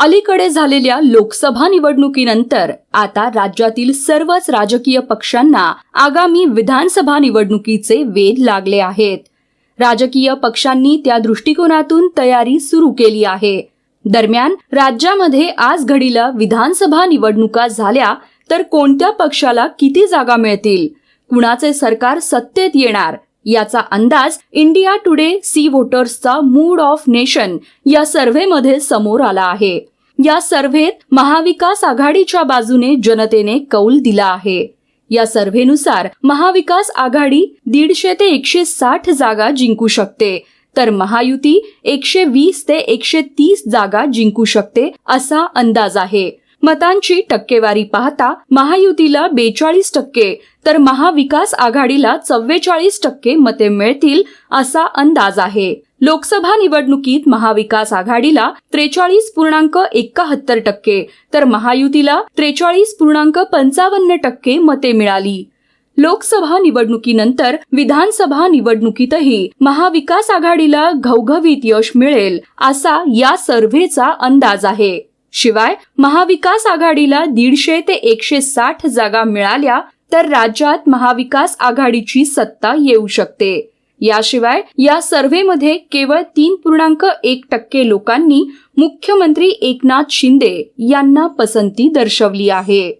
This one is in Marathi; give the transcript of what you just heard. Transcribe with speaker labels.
Speaker 1: अलीकडे झालेल्या लोकसभा निवडणुकीनंतर आता राज्यातील सर्वच राजकीय पक्षांना आगामी विधानसभा निवडणुकीचे वेध लागले आहेत. राजकीय पक्षांनी त्या दृष्टिकोनातून तयारी सुरू केली आहे. दरम्यान राज्यामध्ये आज घडीला विधानसभा निवडणुका झाल्या तर कोणत्या पक्षाला किती जागा मिळतील? कुणाचे सरकार सत्तेत येणार? याचा अंदाज इंडिया टुडे सी वोटर्सचा मूड ऑफ नेशन या सर्व्हेमध्ये समोर आला आहे. या सर्व्हेत महाविकास आघाडीच्या बाजूने जनतेने कौल दिला आहे. या सर्व्हेनुसार महाविकास आघाडी दीडशे ते एकशे साठ जागा जिंकू शकते तर महायुती एकशे वीस ते एकशे तीस जागा जिंकू शकते असा अंदाज आहे. मतांची टक्केवारी पाहता महायुतीला बेचाळीस टक्के तर महाविकास आघाडीला चव्वेचाळीस टक्के मते मिळतील असा अंदाज आहे. लोकसभा निवडणुकीत महाविकास आघाडीला त्रेचाळीस पूर्णांक एकाहत्तर टक्के तर महायुतीला त्रेचाळीस पूर्णांक पंचावन्न टक्के मते मिळाली. लोकसभा निवडणुकीनंतर विधानसभा निवडणुकीतही महाविकास आघाडीला घवघवीत यश मिळेल असा या सर्व्हेचा अंदाज आहे. शिवाय महाविकास आघाडीला दीडशे ते एकशे साठ जागा मिळाल्या तर राज्यात महाविकास आघाडीची सत्ता येऊ शकते. याशिवाय या सर्व्हेमध्ये केवळ तीन पूर्णांक एक टक्के लोकांनी मुख्यमंत्री एकनाथ शिंदे यांना पसंती दर्शवली आहे.